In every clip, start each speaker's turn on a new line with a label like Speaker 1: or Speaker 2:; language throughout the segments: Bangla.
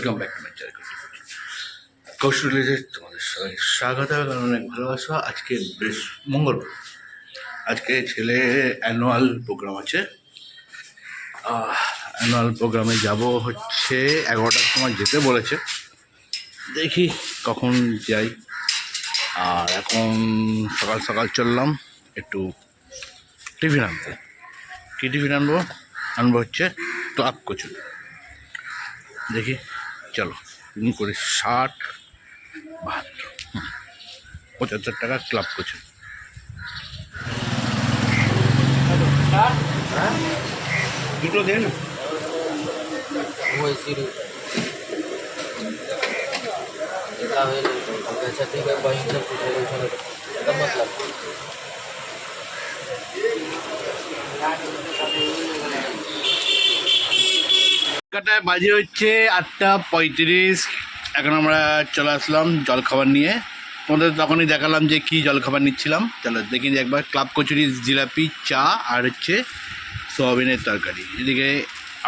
Speaker 1: ওয়েলকাম ব্যাক টু মাই কৌশলীতে তোমাদের সবাই স্বাগত এবং অনেক ভালোবাসা। আজকে বেশ মঙ্গলবার। আজকে ছেলে অ্যানুয়াল প্রোগ্রাম আছে। অ্যানুয়াল প্রোগ্রামে যাব হচ্ছে এগারোটার সময় যেতে বলেছে। দেখি কখন যাই। আর এখন সকাল সকাল চললাম একটু টিভি আনতে। কী টিফিন আনব? আনব হচ্ছে ক্লাব কচুরি দেখি। চলো তিন করে ষাট বাহাত্তর হুম, পঁচাত্তর টাকা ক্লাব কচুরি দুটো দেন
Speaker 2: वही सीढ़ी जितना है अच्छा ठीक है वहीं सब कुछ है उसमें का मतलब
Speaker 1: কলকাতায় বাজে হচ্ছে আটটা পঁয়ত্রিশ। এখন আমরা চলে আসলাম জলখাবার নিয়ে। তোমাদের তখনই দেখালাম যে কি জলখাবার নিচ্ছিলাম। চলো দেখি একবার ক্লাব কচুরি জিলাপি, চা আর হচ্ছে সোয়াবিনের তরকারি। এদিকে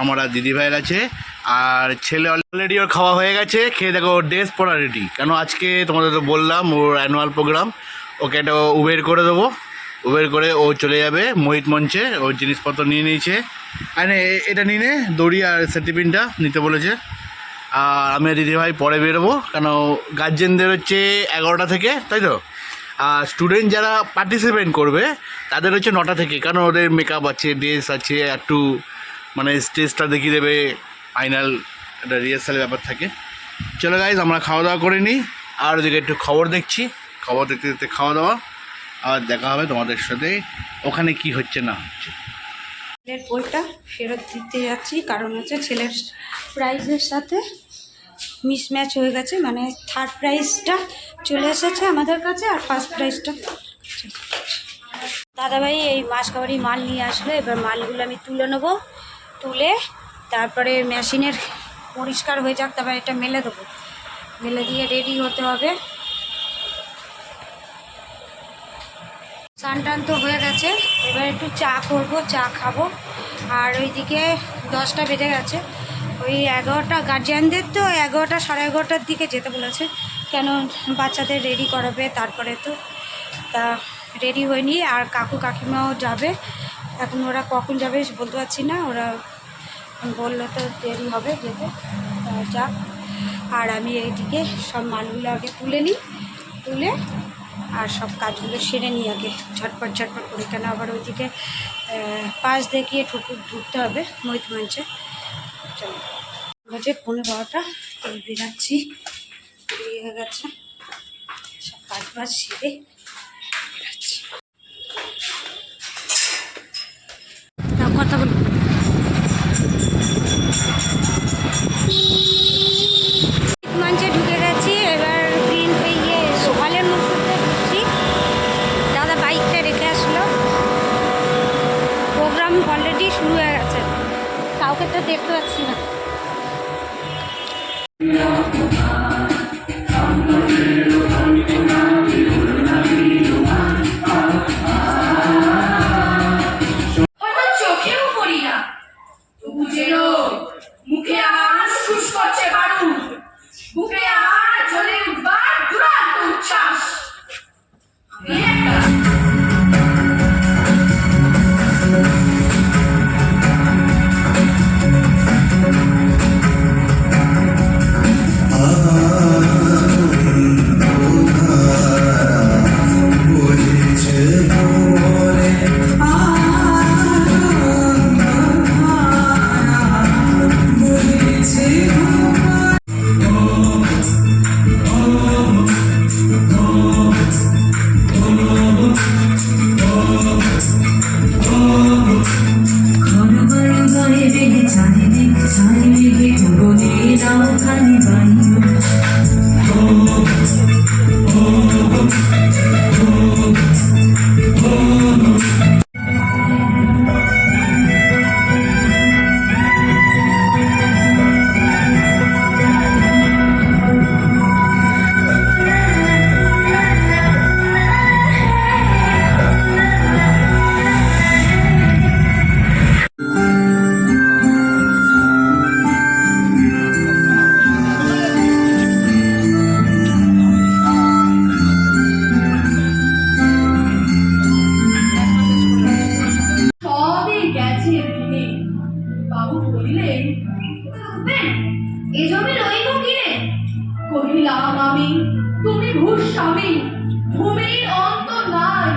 Speaker 1: আমার আর দিদিভাইয়ের আছে। আর ছেলে অলরেডি ওর খাওয়া হয়ে গেছে। খেয়ে দেখো ওর ড্রেস পরা রেডি কেন আজকে তোমাদের তো বললাম ওর অ্যানুয়াল প্রোগ্রাম ওকে একটা উবের করে দেবো। উবের করে ও চলে যাবে মোহিত মঞ্চে ওর জিনিসপত্র নিয়ে নিয়েছে। এ- এটা নিয়ে নে, দড়ি আর সেটিপিনটা নিতে বলেছে। আর আমি দিদিভাই পরে বেরোবো, কেন গার্জেনদের হচ্ছে এগারোটা থেকে, তাই তো? আর স্টুডেন্ট যারা পার্টিসিপেট করবে, তাদের হচ্ছে নটা থেকে কারণ ওদের মেকআপ আছে ড্রেস আছে, একটু মানে স্টেজটা দেখিয়ে দেবে ফাইনাল একটা রিহার্সালের ব্যাপার থাকে। চলো গাইজ আমরা খাওয়া দাওয়া করে নিই, আর ওদিকে একটু খবর দেখছি, খবর দেখতে দেখতে খাওয়া দাওয়া আর দেখা হবে তোমাদের সাথে। ওখানে কি হচ্ছে না হচ্ছে।
Speaker 3: ছেলের বইটা ফেরত দিতে যাচ্ছি, কারণ হচ্ছে ছেলের প্রাইজের সাথে মিসম্যাচ হয়ে গেছে। মানে থার্ড প্রাইজটা চলে এসেছে আমাদের কাছে আর ফার্স্ট প্রাইজটা দাদাভাই এই মাস মাসকাবারি মাল নিয়ে আসলো। এবার মালগুলো আমি তুলে নেব, তুলে তারপরে মেশিনের পরিষ্কার হয়ে যাক, তারপরে এটা মেলে দেবো। মেলে দিয়ে রেডি হতে হবে। স্নান টান তো হয়ে গেছে। এবার একটু চা করব, চা খাব। আর ওইদিকে দশটা বেজে গেছে। ওই এগারোটা গার্জিয়ানদের তো এগারোটা সাড়ে এগারোটার দিকে যেতে বলেছে। কেন বাচ্চাদের রেডি করাবে তারপরে তো? তা রেডি হয়নি। আর কাকু কাকিমাও যাবে। এখন ওরা কখন যাবে বলতে পারছি না। ওরা বললে তো দেরি হবে যেতে। যাক। আর আমি এইদিকে সব মালগুলো আগে তুলে নিই। তুলে আর সব কাজগুলো সেরে নিই আগে। ঝটপট ঝটপট করে কেন আবার ওইদিকে পাশ দেখিয়ে ঠুকুর ঢুকতে হবে মহিত মঞ্চে। চলো। বাজে পনেরো বারোটা বেরাচ্ছি। দেরি হয়ে গেছে। সব কাজ বাজ সেরে বেরাচ্ছি। কথা বলব ঢুকে গেছি এবার গ্রিন ইয়ে হলের মুখে ঢুকছি দাদা বাইকটা রেখে আসলো প্রোগ্রাম অলরেডি শুরু হয়ে গেছে। কাউকে তো দেখতে পাচ্ছি না।
Speaker 4: বলিলেন
Speaker 5: থাকবেন এ জমি রইব কিনে
Speaker 4: কহিলাম আমি, তুমি ভূস্বামী ভূমির অন্ত নাই।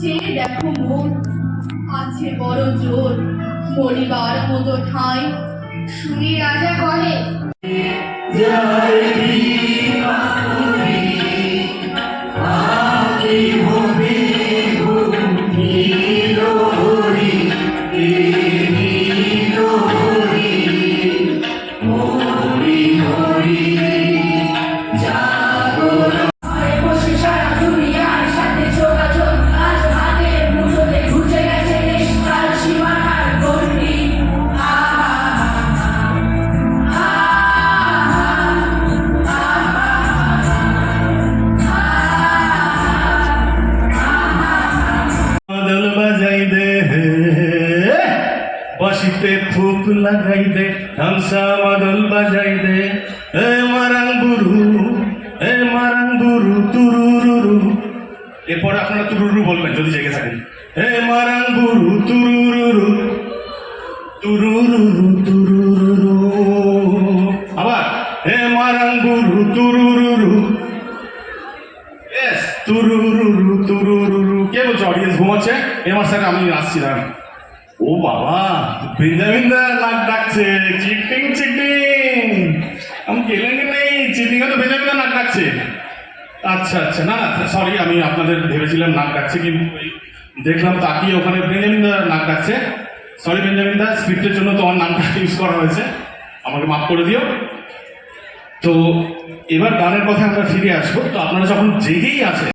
Speaker 4: যে দেখো মোর আছে বড় জোর, মরিবার মতো ঠাঁই।
Speaker 5: শুনি রাজা কহে
Speaker 4: বসে
Speaker 6: বাসিতে ফুপ লাগাই দে হামসা মাদল বাজাই দে। এ মারাং গুরু এ মারাং গুরু তুরুরুরু। এরপরে আপনারা তুরুরু বলবেন, যদি জেগে থাকেন। এ মারাং গুরু তুরুরুরু। তুরুরুরু তুরুরুরু। আবার, এ মারাং গুরু তুরুরুরু। তুরুরুরু তুরুরুরু। কে বলছো অডিয়েন্স ঘুমাচ্ছে? এবার স্যার আমি আসছি দাঁড়ান ও বাবা বেঞ্জামিন দা নাক ডাকছে, চিটিং চিটিং। আমি গেলেন নেই? চিটিং তো বেঞ্জামিন দা নাক ডাকছে। আচ্ছা আচ্ছা না না সরি আমি আপনাদের ভেবেছিলাম নাক ডাকছে, কিন্তু দেখলাম তাকিয়ে ওখানে বেঞ্জামিন দা নাক ডাকছে। সরি বেঞ্জামিন দা স্ক্রিপ্টের জন্য তোমার নামটা ইউজ করা হয়েছে। আমাকে মাফ করে দিও। তো, এবার গানের কথা আমরা ফিরে আসব। তো আপনারা যখন জেগেই আছেন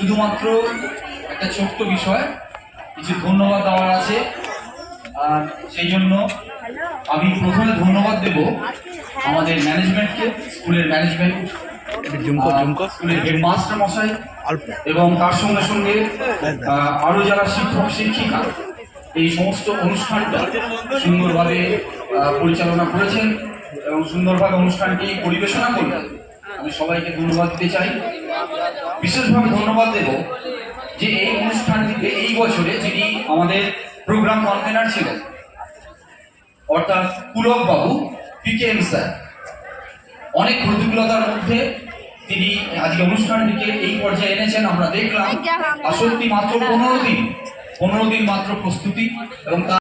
Speaker 7: শুধুমাত্র একটা ছোট্ট বিষয় কিছু ধন্যবাদ দেওয়ার আছে। আর সেই জন্য আমি প্রথমে ধন্যবাদ দেব আমাদের ম্যানেজমেন্টকে স্কুলের ম্যানেজমেন্ট স্কুলের হেডমাস্টার মশাই এবং তার সঙ্গে সঙ্গে আহ, আরও যারা শিক্ষক শিক্ষিকা এই সমস্ত অনুষ্ঠানটা সুন্দরভাবে পরিচালনা করেছেন এবং সুন্দরভাবে অনুষ্ঠানটি পরিবেশনা করলেন। আমি সবাইকে ধন্যবাদ দিতে চাই। বিশেষভাবে ধন্যবাদ দেব যে এই অনুষ্ঠানটিতে এই বছরে যিনি আমাদের প্রোগ্রাম কনভেনার ছিলেন, অর্থাৎ পুলক বাবু পিকেএম স্যার অনেক প্রতিকূলতার মধ্যে তিনি আজকে অনুষ্ঠানটিকে এই পর্যায়ে এনেছেন, আমরা দেখলাম। সত্যি মাত্র পনেরো দিন পনেরো দিন মাত্র প্রস্তুতি এবং তার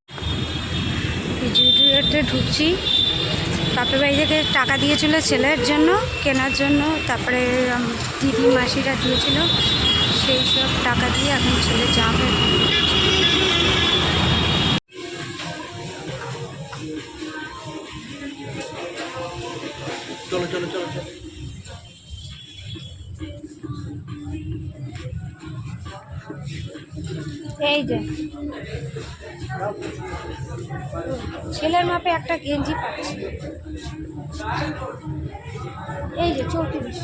Speaker 3: ঢুকছি। বাপের বাড়ি থেকে টাকা দিয়েছিল ছেলের জন্য কেনার জন্য তারপরে দিদি মাসিরা দিয়েছিল সেই সব টাকা দিয়ে এখন ছেলে যাবে
Speaker 1: চলো চলো চলো চলো।
Speaker 3: এই যে। ছেলের মাপে একটা গেঞ্জি পাচ্ছি। এই যে চৌত্রিশ।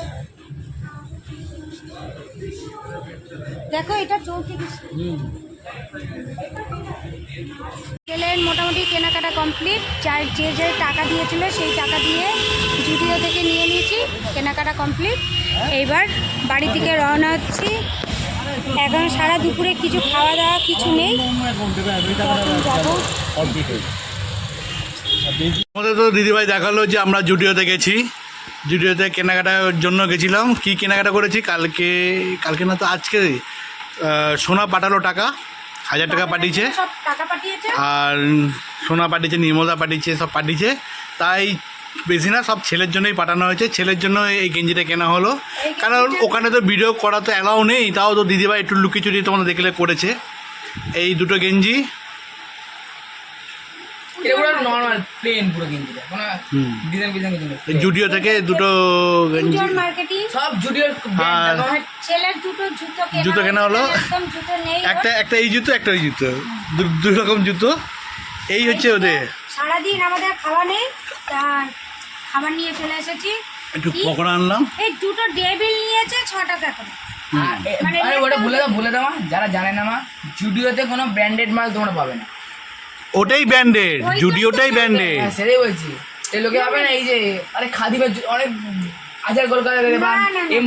Speaker 3: দেখো এটা চৌত্রিশ। ছেলের মোটামুটি কেনাকাটা কমপ্লিট। যার যে যে টাকা দিয়েছিল সেই টাকা দিয়ে জুডিও থেকে নিয়ে নিয়েছি কেনাকাটা কমপ্লিট। এইবার বাড়ি থেকে রওনা হচ্ছি। এখন সারা দুপুরে কিছু খাওয়া দাওয়া কিছু নেই। যাব।
Speaker 1: আমাদের তো দিদিভাই দেখাল যে আমরা জুডিওতে গেছি। জুডিওতে কেনাকাটার জন্য গেছিলাম। কি কেনাকাটা করেছি? কালকে কালকে না তো আজকে সোনা পাঠালো টাকা। হাজার টাকা পাঠিয়েছে।
Speaker 3: টাকা পাঠিয়েছে।
Speaker 1: আর সোনা পাঠিয়েছে নির্মলা পাঠিয়েছে সব পাঠিয়েছে। তাই বেশি না সব ছেলের জন্যই পাঠানো হয়েছে। ছেলের জন্য এই গেঞ্জিটা কেনা হলো। কারণ ওখানে তো ভিডিও করা তো অ্যালাউ নেই তাও তো দিদিভাই একটু লুকিয়ে চুরিয়ে তোমাদের দেখলে করেছে। এই দুটো গেঞ্জি। জুডিও থেকে দুটো
Speaker 3: জুতো কেনা
Speaker 1: হলো?
Speaker 3: হয়েছে, একদম জুতো নেই ওর।
Speaker 1: একটা একটা এই জুতো একটা ওই জুতো। দু- দু রকম জুতো। এই হচ্ছে ওদের।
Speaker 3: সারাদিন আমাদের খাওয়া নেই। তাই খাবার নিয়ে চলে এসেছি।
Speaker 1: একটু? পকোড়া আনলাম।
Speaker 3: এই দুটো ডেবিল নিয়েছে ছ টাকা করে মানে
Speaker 2: আরে ওটা বলে দাও বলে দাও মা, যারা জানে না মা জুডিওতে কোনো ব্র্যান্ডেড মাল তোমরা পাবে না।
Speaker 1: ওটাই ব্যান্ডেড
Speaker 3: ওই
Speaker 1: জুডিওটাই
Speaker 3: জুতো
Speaker 1: ব্যান্ডেড
Speaker 2: হ্যাঁ সেটাই বলছি। এই লোকে পাবে না এই যে আরে খাদিমের অনেক হাজার কলকাতা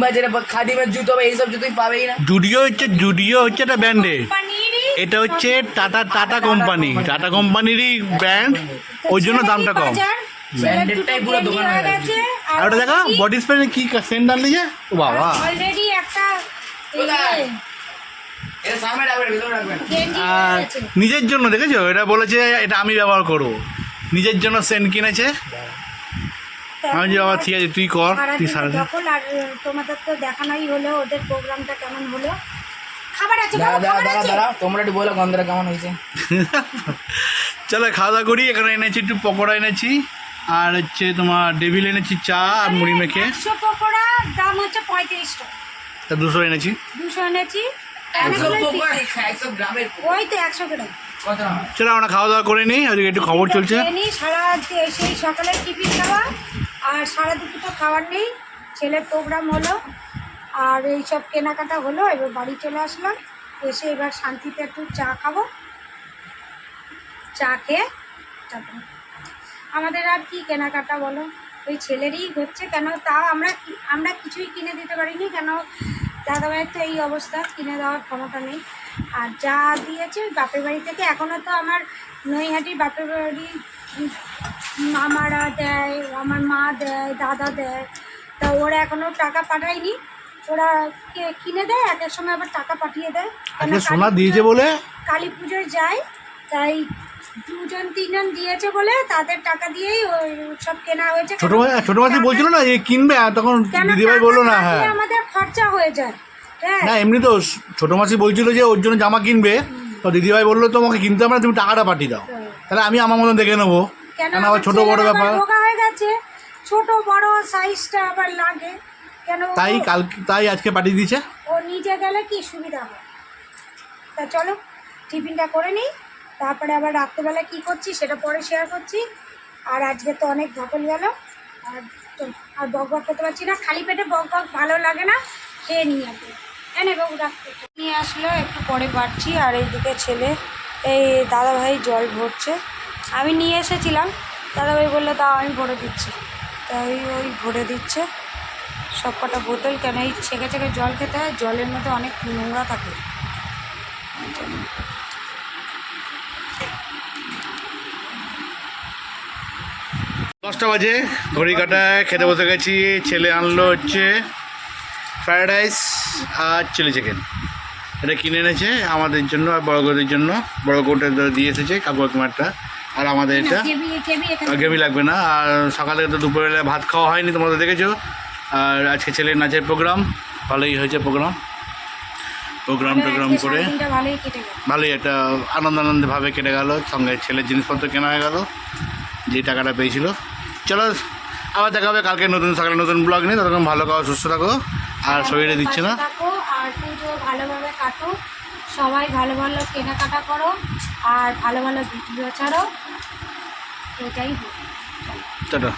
Speaker 2: বাজারে বা খাদিমের জুতো বা এইসব জুতোই পাবেই না।
Speaker 1: জুডিও হচ্ছে জুডিও হচ্ছে একটা ব্যান্ডেড
Speaker 3: কোম্পানিরই
Speaker 1: এটা হচ্ছে টাটা টাটা কোম্পানি। টাটা কোম্পানিরই ব্র্যান্ড ওই জন্য দামটা কম।
Speaker 2: ব্র্যান্ডেডটাই পুরো দোকান হয়ে গেছে।
Speaker 1: আর ওটা দেখো বডি স্প্রে কি সেন্ট ও বাবা।
Speaker 3: অলরেডি একটা
Speaker 1: আর নিজের জন্য দেখেছ? এটা বলেছে এটা আমি ব্যবহার করব। নিজের জন্য সেন্ট কিনেছে। আমি যে বাবা ঠিক আছে তুই কর তুই
Speaker 3: সারাদিন
Speaker 1: সারাদিন
Speaker 3: আর তোমাদের তো দেখানোই হলো ওদের প্রোগ্রামটা কেমন হলো? খাবার আছে
Speaker 2: তোমরা একটু বলো গন্ধটা কেমন হয়েছে?
Speaker 1: চলো খাওয়া দাওয়া করি এখানে এনেছি একটু পকোড়া এনেছি। আর হচ্ছে তোমার ডেভিল এনেছি চা আর মুড়ি মেখে।
Speaker 3: একশো পকোড়া দাম হচ্ছে পঁয়ত্রিশ টাকা।
Speaker 1: তা দুশো এনেছি।
Speaker 3: দুশো এনেছি। ওই তো একশো গ্রাম।
Speaker 1: চলো আমরা খাওয়া দাওয়া করে নিই ওদিকে একটু খবর চলছে।
Speaker 3: সারা সেই সকালে টিফিন খাওয়া আর সারা দুপুর তো খাবার নেই ছেলের প্রোগ্রাম হলো আর এই সব কেনাকাটা হলো এবার বাড়ি চলে আসলাম এসে এবার শান্তিতে একটু চা খাব। চা খেয়ে তারপরে আমাদের আর কি কেনাকাটা বলো? ওই ছেলেরই হচ্ছে কেন তাও আমরা আমরা কিছুই কিনে দিতে পারিনি কেন দাদাভাইয়ের তো এই অবস্থা কিনে দেওয়ার ক্ষমতা নেই। আর যা দিয়েছে বাপের বাড়ি থেকে এখনও তো আমার নৈহাটির বাপের বাড়ি মামারা দেয় আমার মা দেয় দাদা দেয়। তা ওরা এখনও টাকা পাঠায়নি। ওরা কিনে দেয়? এক এক সময় আবার টাকা পাঠিয়ে দেয়।
Speaker 1: সোনা দিয়েছে বলে?
Speaker 3: কালী পুজোয় যায় তাই দুজন তিনজন দিয়েছে বলে তাদের টাকা দিয়েই ওই সব কেনা হয়েছে।
Speaker 1: ছোট মা- ছোট মাসি বলছিল না যে কিনবে আর তখন দিদিভাই বলল না হ্যাঁ।
Speaker 3: আমাদের খরচা হয়ে যায়। হ্যাঁ।
Speaker 1: না এমনি তো ছোট মাসি বলছিল যে ওর জন্য জামা কিনবে। তো দিদিভাই বলল তোমাকে কিনতে হবে না তুমি টাকাটা পাঠিয়ে দাও। তাহলে আমি আমার মতন দেখে নেব।
Speaker 3: কেন
Speaker 1: আবার ছোট বড় ব্যাপার?
Speaker 3: হয়ে গেছে। ছোট বড় সাইজটা আবার লাগে। কেন
Speaker 1: তাই কাল তাই আজকে পাঠিয়ে দিয়েছে?
Speaker 3: ও নিজে গেলে কি সুবিধা হয়? তা চলো টিফিনটা করে নিই। তারপরে আবার রাত্রেবেলা কি করছি সেটা পরে শেয়ার করছি। আর আজকে তো অনেক ধকল গেল। আর আর বক বক করতে পারছি না। খালি পেটে বক বক ভালো লাগে না। খেয়ে আর কি। এনে বাবু রাখতে নিয়ে আসলো, একটু পরে বাড়ছি। আর এইদিকে ছেলে, এই দাদাভাই জল ভরছে। আমি নিয়ে এসেছিলাম। দাদাভাই বলল, দাও, আমি ভরে দিচ্ছি। তাই ওই ভরে দিচ্ছে। সব কটা বোতল, কেন এই ছেঁকে ছেঁকে জল খেতে হয়? জলের মধ্যে অনেক নোংরা থাকে।
Speaker 1: দশটা বাজে ঘড়ি কাটায় খেতে বসে গেছি ছেলে আনলো হচ্ছে ফ্রায়েড রাইস আর চিলি চিকেন এটা কিনে এনেছে আমাদের জন্য আর বড় গৌদের জন্য। বড় গৌটা দিয়ে এসেছে কাকু কাকিমারটা। আর আমাদের এটা গেমি লাগবে না। আর সকালে তো দুপুরবেলা ভাত খাওয়া হয়নি তোমরা দেখেছ। আর আজকে ছেলের নাচের প্রোগ্রাম ভালোই হয়েছে প্রোগ্রাম প্রোগ্রাম টোগ্রাম করে
Speaker 3: ভালোই কেটে
Speaker 1: একটা আনন্দ আনন্দভাবে কেটে গেল সঙ্গে ছেলের জিনিসপত্র কেনা হয়ে গেল যে টাকাটা পেয়েছিল। চলো আবার দেখা হবে কালকে নতুন সকালে নতুন ব্লগ নিয়ে। ততক্ষণ ভালো খাওয়া সুস্থ থাকো আর শরীরে দিচ্ছে না।
Speaker 3: আর পুজো ভালোভাবে কাটো। সবাই ভালো ভালো কেনাকাটা করো আর ভালো ভালো ভিডিও ছাড়ো। এটাই হোক।
Speaker 1: টাটা।